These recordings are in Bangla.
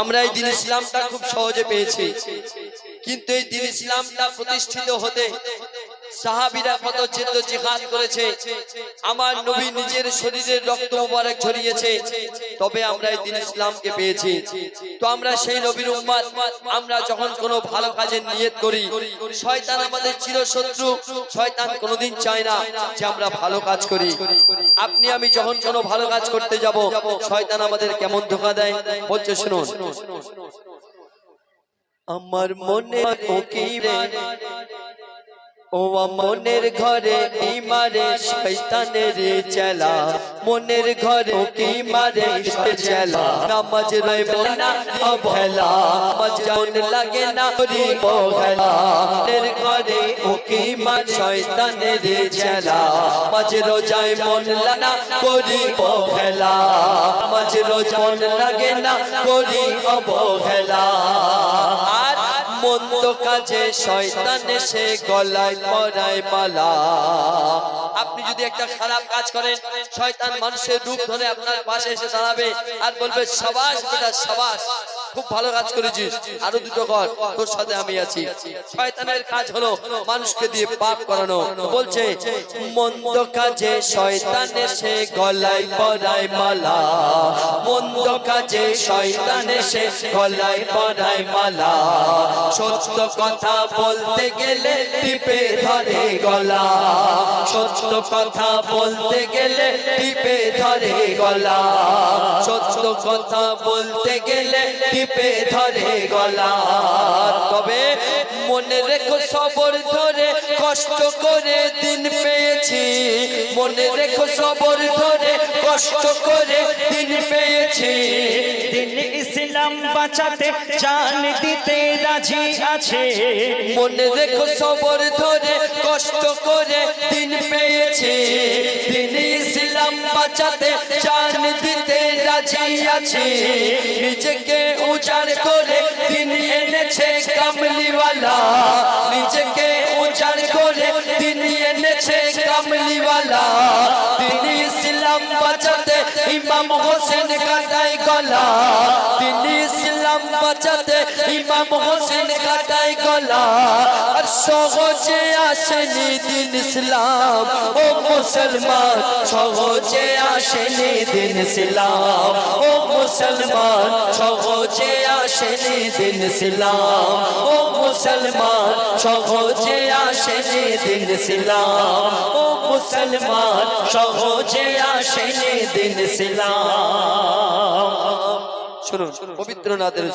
আমরা এই দিন ইসলামটা খুব সহজে পেয়েছি। কিন্তু এই দিন ইসলামটা প্রতিষ্ঠিত হতে সাহাবিরা কত জিহাদ করেছে। আমার নবী নিজের শরীরের রক্ত মোবারক তবে আমরা এই দিন ইসলামকে পেয়েছি। তো আমরা সেই নবীর উম্মাদ আমরা যখন কোনো ভালো নিয়ত করি, শয়তান আমাদের চিরশত্রু। শয়তান কোনোদিন চায় না যে আমরা ভালো কাজ করি। আপনি, আমি যখন কোনো ভালো কাজ করতে যাব, শয়তান আমাদের কেমন ধোকা দেয়? বলছে, শুনুন। আমার মনে ও মনের ঘরে কি মারে শৈতানের চেলা? মনের ঘরে কি মারে চেলা? নামাজ রয় না অবহেলা, নামাজ মন লাগে না করি অবহেলা মনের ঘরে ও কি মার শৈতানের চেলা? মাঝ রোজায় মন লাগা করি অবহেলা মাঝ রোজ মন লাগে না করি অবহেলা মন্দ কাজে শয়তান এসে গলায় পরায় মালা। আপনি যদি একটা খারাপ কাজ করেন, শয়তান মানুষের রূপ ধরে আপনার পাশে এসে দাঁড়াবে আর বলবে, সবাস বেটা, সাবাস। খুব ভালো কাজ করেছিস। আরও দুটো কর, তোর সাথে আমি আছি। শয়তানের কাজ হলো মানুষকে দিয়ে পাপ করানো। বলছে, মন্দ কাজে শয়তান এসে গলায় পরায় মালা। মন্দ কাজে শয়তান এসে গলায় পরায় মালা। সত্য কথা বলতে গেলে টিপে ধরে গলা। সত্য কথা বলতে গেলে টিপে ধরে গলা। সত্য কথা বলতে গেলে টিপে ধরে গলা। মনে রেখো সবর ধরে কষ্ট করে দিন পেয়েছি। মনে রেখো সবর ধরে কষ্ট করে দিন পেয়েছি। দিন ইসলাম বাঁচাতে জান দিতে রাজি আছে। মনে রেখো সবর ধরে কষ্ট করে দিন পেয়েছি। দিন ইসলাম বাঁচাতে জান দিতে রাজি আছি। নিজেকে উজাড় করে দিন এনেছে কামলিওয়ালা। নিজেকে উজাড় করে তিনি এনেছে কামলিওয়ালা। তিনি ইসলাম বাঁচাতে ইমাম হোসেন কাটাই গলা। তিনি ইসলাম বাঁচাতে ইমাম হোসেন কাটাই গলা। সহজে আসেনি দিন ইসলাম। ও মুসলমান, সহজে আসেনি দিন ইসলাম। ও মুসলমান, সহজে আসেনি দিন ইসলাম। ও মুসলমান, সহজে আসেনি দিন ইসলাম। ও মুসলমান, সহজে আসেনি দিন ইসলাম। শুনুন পবিত্র নাথের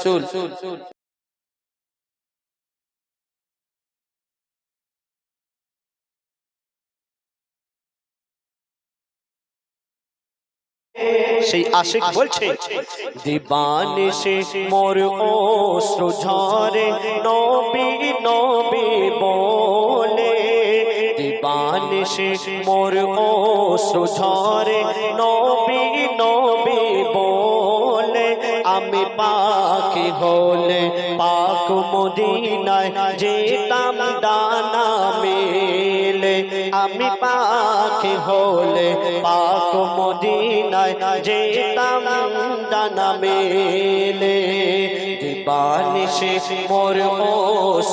সেই আশিক বলছে, দিবানে সে মোর অশ্র ঝরে, নবী নবী বলে, দিবানে সে মোর অশ্র ঝরে, নবী নবী বলে, আমি পাখি হলে পাক মদিনায় যেতাম ডানা মেলে আমি পাখি হলে পাক মদিনায় যেতাম ডানা মেলে। দিবানিশে মোর ও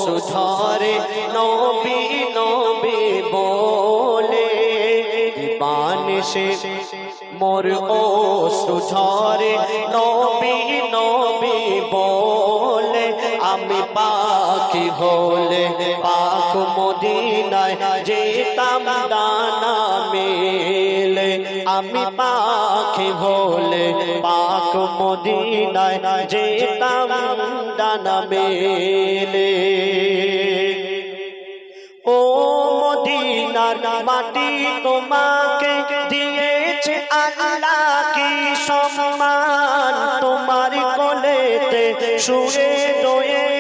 সুধরে নবী নবী বলে। দিবানিশে মোর ও নবী নবী পাখি হলে পাক মদিনায় যেতাম দানা মেলে। আমি পাখি হলে পাক মদিনায় যেতাম দানা মেলে। ও মদিনার মাটি তোমাকে দিয়েছে আল্লাহ কি সম্মান? তোমার কোলেতে শুয়ে রয়েছে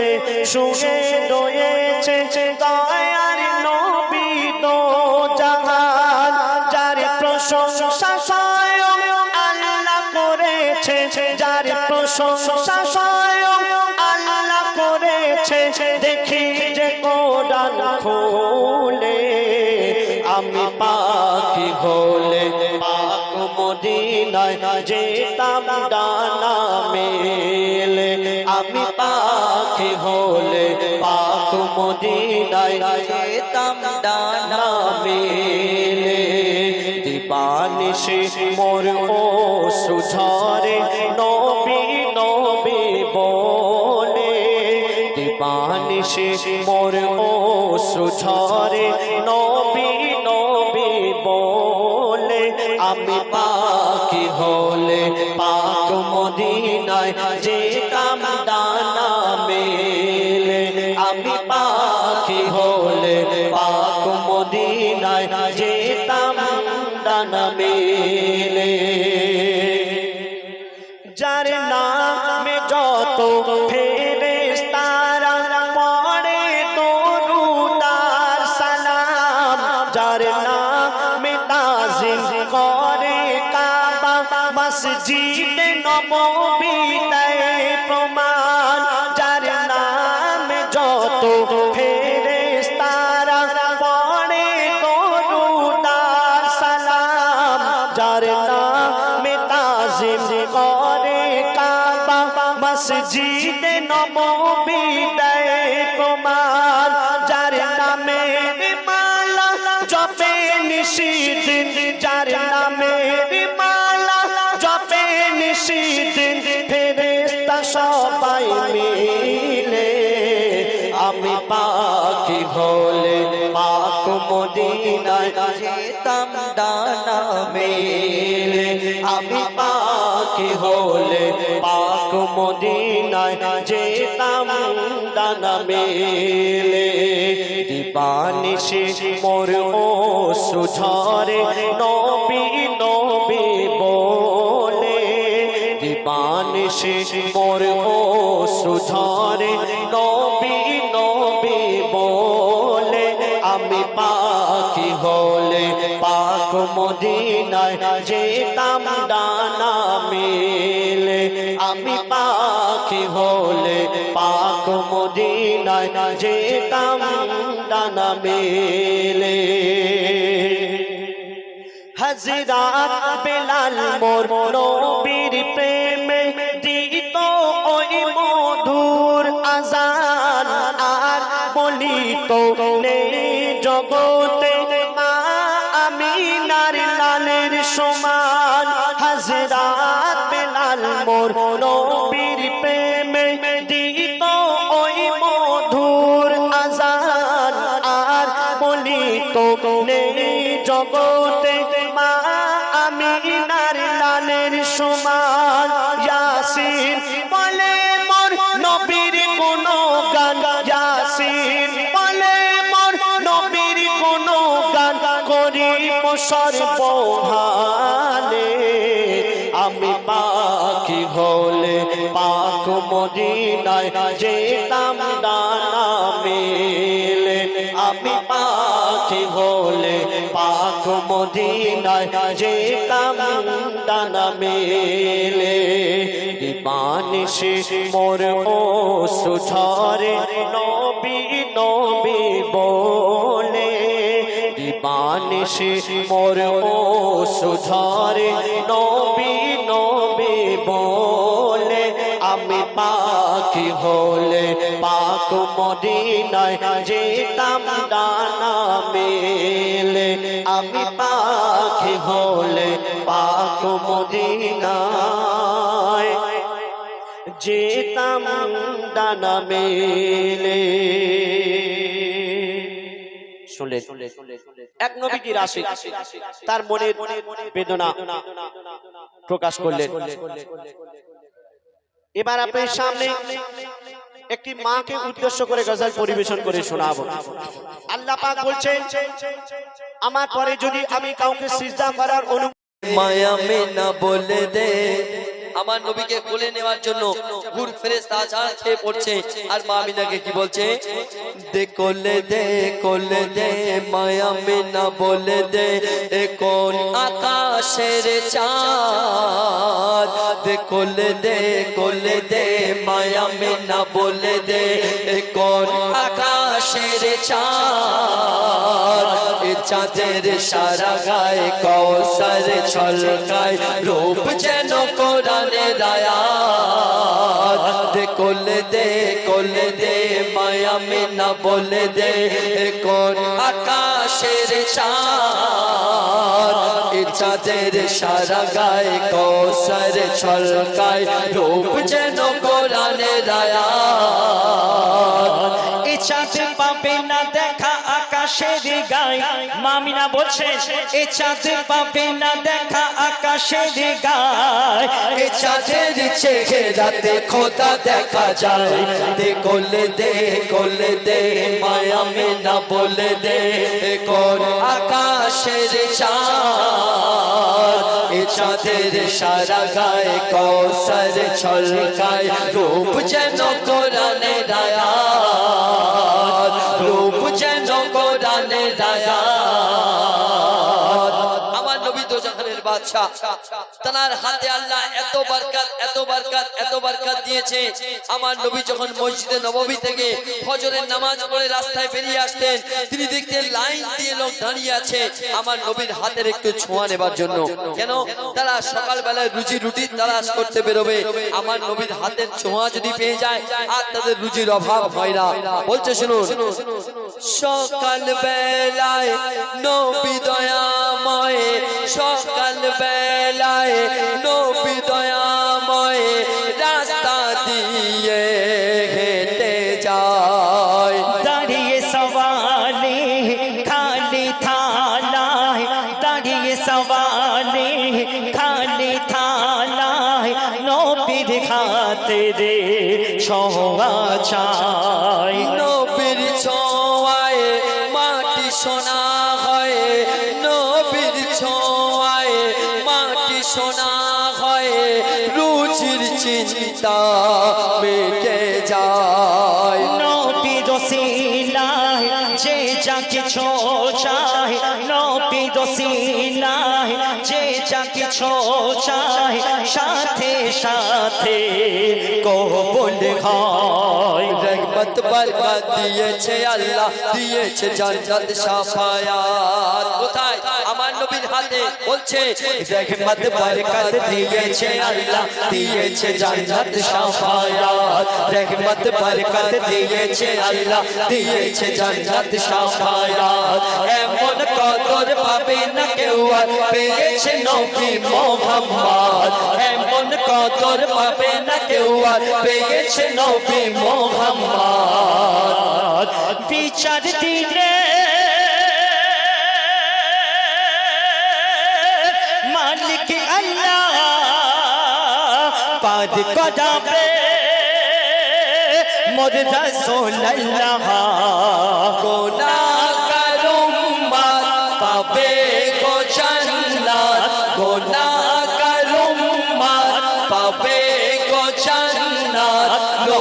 কোলেতে শুয়ে রয়েছে দয়ার পাখি হলে পাক মদিনায় যেতাম, ডানা মোর ও সুঝরে নবী নবী বলে। দিবানিশে মোর ও সুঝরে নবী নবী বলে। আমি পাখি হলে পাক মদিনায় যেতাম নামে যত ফেরেশতারা জপে নিশিদিন যার নামে মালা জপে নিশিদিন ফেরেশতা সবাই মিলে। আমি পাখি হলে পাক মদিনায় যেতাম ডানা মেলে। আমি পাখি হলে পাক মদিনায় যেতাম ডানা মেলে। দিবানিশে মোর ও সুঝরে নবী নবী বলে। দিবানিশে মোর ও সুঝরে নবী নবী বলে। আমি পাখি হলে পাক মদিনায় যেতাম ডানা মেলে। আমি হলে পাক মদিনায় যেতাম ডানা মেলে। হজরাত বেলাল মোর নবীর প্রেমে দিত ওই মধুর আজান। আর বলিত নেই জগতে মা আমি নারী লালের সমান ইয়াসিন বলে মোর নবীর কোন গান ইয়াসিন বলে মোর নবীর কোন গান করি সর্বহালে আমি পাখি হলে পাক মদিনায় যেতাম ডানা মেলে। আমি পাখি হলে পাক মদিনায় যেতাম ডানা মেলে। দিবানিশে মোর ও সুঝরে নবী নবী বলে। দিবানিশে মোর ও সুঝরে নবী নবী বলে। আমি পাখি হলে পাক মদিনায় যেতাম ডানা মেলে। আমি পাখি হলে পাক মদিনায় যেতাম ডানা মেলে শুনলেন এক নবীজির আশিক তার মনের বেদনা প্রকাশ করলেন। এবার আপনার সামনে একটি মাকে উদ্দেশ্য করে গজল পরিবেশন করে শোনাবো। আল্লাহ পাক বলছেন আমার পরে যদি আমি কাউকে সিজদা করার অনু মায়া মিনা বলে দে আমার নবীকে কোলে নেওয়ার জন্য হুর ফেরেশতা আছাড় খেয়ে পড়ছে। আর মা আমিনাকে কি বলছে? দে কোলে দে কোলে দে, মায়া মিনা বলে দে, এ কোন আকাশের চাঁদ? দে কোলে দে কোলে দে, মায়া মিনা বলে দে, এ কোন আকাশের চাঁদ? চাঁদের সারা গায়ে কৌশল ছলকায়, রূপ যেন কোরআনে রায়াত দে কোলে দে কোলে দে, মায়া মিনা বলে দে কোন আকাশের চাঁদ? চাঁদের সারা গায়ে কৌশল ছলকায়, রূপ যেন কোরআনে রায়াত এ চাঁদ পাবে না দেখা মামিনা বলছে, এ চাঁদ পাবে না দেখা আকাশের গায়। এ চাঁদের চেহারাতে খোদা দেখা যায়। দে কোলে দে কোলে দে, মায়া মিনা বলে দে কোন আকাশের চাঁদ। এ চাঁদের সারা গায়ে কৌশল ছলকায়, রূপ যেন কোরআনে রায়াত। রূপ যেন কোরআনে রায়াত। দোজাখানের বাদশা তার হাতে আল্লাহ দিয়ে হাতের একটু ছোঁয়া নেবার জন্য। কেন? তারা রুজি রুটি তালাশ করতে বেরোবে। আমার নবীর হাতের ছোঁয়া যদি পেয়ে যায়, আর তাদের রুজির অভাব হয় না। বলছে, শুনুন। সকাল বেলায় নবী দয়াময় সকাল বেলায় নবী দয়াময় রাস্তা দিয়ে হেঁটে যায়। দাঁড়িয়ে সওয়ালে খালি থালায় দাঁড়িয়ে সওয়ালে খালি থালায় নবীর হাতে রে ছোঁয়া চাই। নবীর ছোঁয়ায় চিন্তা মেটে যায়? নবী রসিলায় যে যা কিছু চায়, নবী রসিলায় যে যা কিছু চায়, সাথে সাথে কবুল হয়। রহমত বরকত দিয়েছে আল্লাহ, দিয়েছে জান্নাত সাফায়াত। কোথায়? আমার নবীর হাতে বলছে, রহমত বরকত দিয়েছে আল্লাহ, দিয়েছে জান্নাত সাফায়াত। রহমত বরকত দিয়েছে আল্লাহ, দিয়েছে জান্নাত সাফায়াত। এমন কদর পাবে না কেউ আর, পেয়েছে নবী মোহাম্মদ। এমন কদর পাবে না কেউ আর পেয়েছে নবী মোহাম্মদ। বিচার দিলে মালিক আল্লাহ পাদ কদাবে মোর রসুল আল্লাহ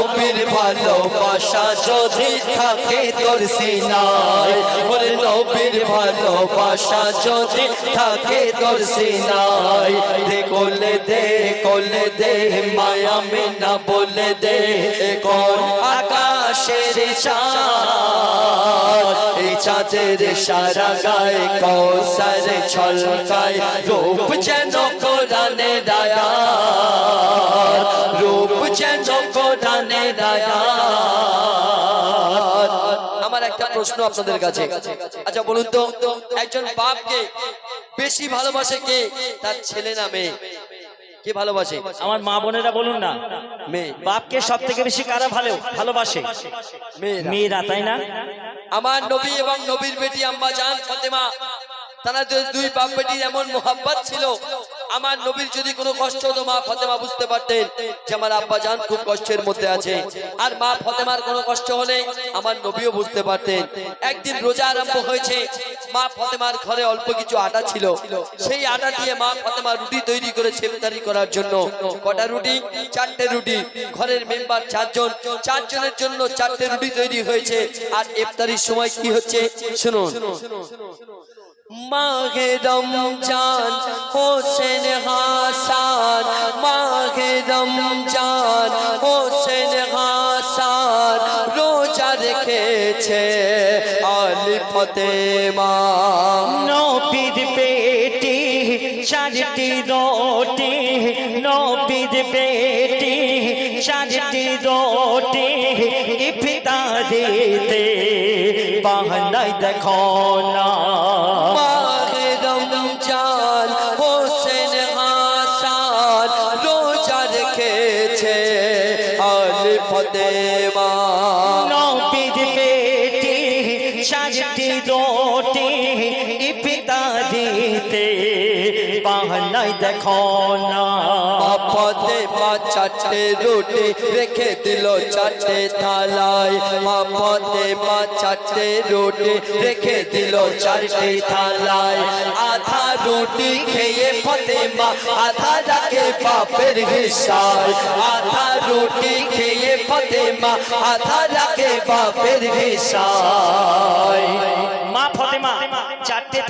নবীর ভালোবাসা যদি থাকে তোর সিনায়, ওর নবীর ভালোবাসা যদি থাকে তোর সিনায়, দে কোলে দে কোলে দে, মায়া মিনা বলে দে কোন আকাশের চাঁদের সারা গায়ে ছলকায়, রূপ যেন দায়াত রূপ যেন দায়াত আমার একটা প্রশ্ন আপনাদের কাছে। আচ্ছা বলুন তো, একজন বাপকে বেশি ভালোবাসে কে? তার ছেলে না মেয়ে? কে ভালোবাসে? আমার মা বোনেরা বলুন না। মেয়ে। বাপকে সব থেকে বেশি কারা ভালো? ভালোবাসে। মেয়ে মেয়েরা তাই না? আমার নবী এবং নবীর বেটি আম্মা জান ফাতেমা তারা দুই বাপ বেটির এমন মোহাব্বত ছিল আমার নবীর যদি কোনো কষ্ট হতো, মা ফতেমা বুঝতে পারতেন যে আমার আব্বা জান খুব কষ্টের মধ্যে আছে। আর মা ফতেমার কোনো কষ্ট হলে আমার নবীও বুঝতে পারতেন। একদিন রোজা আরম্ভ হয়েছে, মা ফতেমার ঘরে অল্প কিছু আটা ছিল। সেই আটা দিয়ে মা ফতেমা রুটি তৈরি করে ছেলেদারি করার জন্য। কটা রুটি? চারটে রুটি। ঘরের মেম্বার চারজন। চারজনের জন্য চারটে রুটি তৈরি হয়েছে। আর ইফতারির সময় কি হচ্ছে? শুনুন। মাঘে রমজান হোসেন হাসান মাঘে রমজান হোসেন হাসান, রোজা রেখেছে আলি ফতেমা। নবীর পেটি, চারটি রোটি, নবীর পেটি, চারটি রোটি ইফতারিতে বাহানাই দেখো না। চারটি রোটি ইফতারিতে। বাহানাই দেখো না পদে মা চারটে রুটি রেখে দিল চারটে থালায় মা পদে মা চারটে রুটি রেখে দিল চারটে থালায় আধা রুটি খেয়ে ফতে মা আধা রাখে বাপের হিসায় আধা রুটি খেয়ে ফতে মা আধা রাখে বাপের হিসায় মা ফতেমা চারটে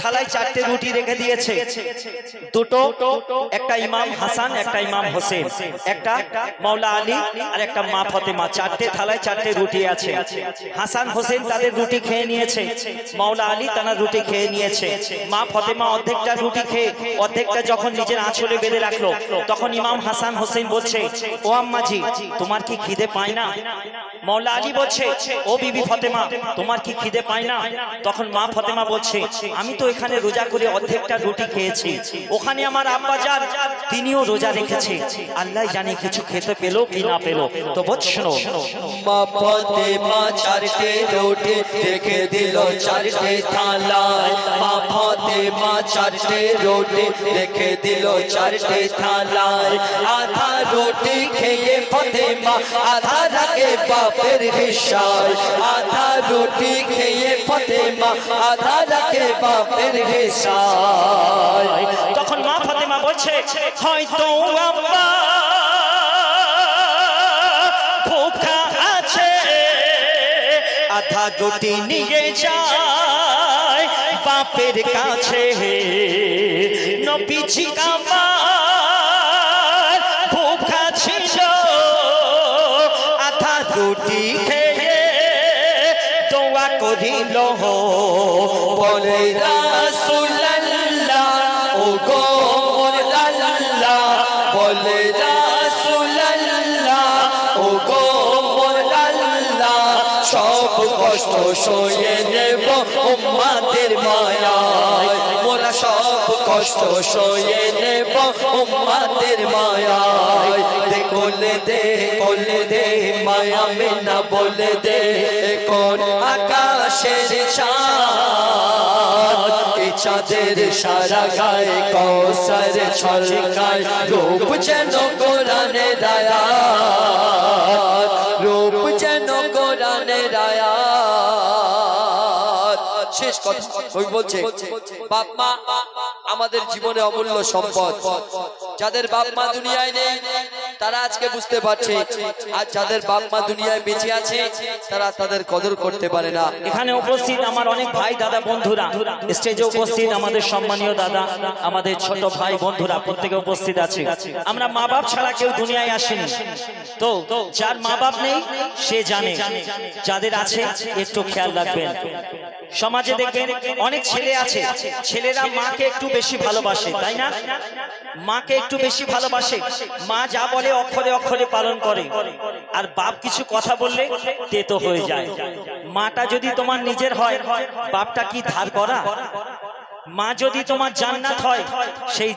থালায় চারটে রুটি রেখে দিয়েছে। দুটো, একটা ইমাম হাসান, একটা ইমাম হোসেন, একটা মাওলা আলী আর একটা মা ফতেমা। চারটে থালায় চারটে রুটি আছে। হাসান হোসেন তাদের রুটি খেয়ে নিয়েছে। মাওলা আলী তারা রুটি খেয়ে নিয়েছে। মা ফতেমা অর্ধেকটা রুটি খেয়ে, অর্ধেকটা যখন নিজের আঁচলে বেঁধে রাখল, তখন ইমাম হাসান হোসেন বলছে, ও আম্মাজি, তোমার কি খিদে পায় না? মাওলা আলী বলছে ও বিবি ফতেমা তোমার কি খিদে পায় না? তখন মা ফতেমা বলছে আমি তো এখানে রোজা করে অর্ধেকটা রুটি খেয়েছি ওখানে আমার আব্বা যান তিনিও রোজা রেখেছে আল্লাহ জানি কিছু খেতে পেল কি না পেল তো বোঝ মা পদে মা চারটে রোটে রেখে দিল চারটে থালায়। মা পদে মা চারটে রোটে রেখে দিল চারটে থালায়। আধা রুটি খেয়ে ফতে মা আধা রাখে বাপের হিসায় আধা রুটি খেয়ে ফতে মা আধা রাখে বাপের হিসায় তখন মা ফতেমা বলছে, হয়তো আব্বা ভোকা আছে। আধা রুটি নিয়ে বাপের কাছে। রুটি খেয়ে দোয়া করিল বলে রাসুল্লাহ ও গো আল্লাহ বলে রাসুল্লাহ ও গো আল্লাহ সব কষ্ট সয়ে নেব উম্মাদের মায়ায়, মোরা সব কষ্ট সয়ে নেব উম্মাদের মায়ায় কোলে দে কোলে দে মায়া মেনা বলে দে চাঁদের সারা গায়ে কৌসার ছলকায় রূপ যেন রূপ যেন বলছে, বাপ মা আমাদের জীবনে অমূল্য সম্পদ। যাদের বাপ মা দুনিয়ায় নেই তারা আজকে বুঝতে পারছে আর যাদের বাপ মা দুনিয়ায় বেঁচে আছে, তারা তাদের কদর করতে পারে না। এখানে উপস্থিত আমার অনেক ভাই দাদা বন্ধুরা, স্টেজে উপস্থিত আমাদের সম্মানীয় দাদা, আমাদের ছোট ভাই বন্ধুরা প্রত্যেকে উপস্থিত আছে। আমরা মা বাপ ছাড়া কেউ দুনিয়ায় আসেনি। তো যার মা বাপ নেই, সে জানে। যাদের আছে, একটু খেয়াল রাখবেন। সমাজে দেখবেন অনেক ছেলে আছে, ছেলেরা মাকে একটু বেশি ভালোবাসে, তাই না? মাকে একটু বেশি ভালোবাসে। মা যা বলে অক্ষরে অক্ষরে পালন করে। আর বাপ কিছু কথা বললে তেতো হয়ে যায়। মাটা যদি তোমার নিজের হয় বাপটা কি ধার করা? মা যদি তোমার জান্নাত হয় সেই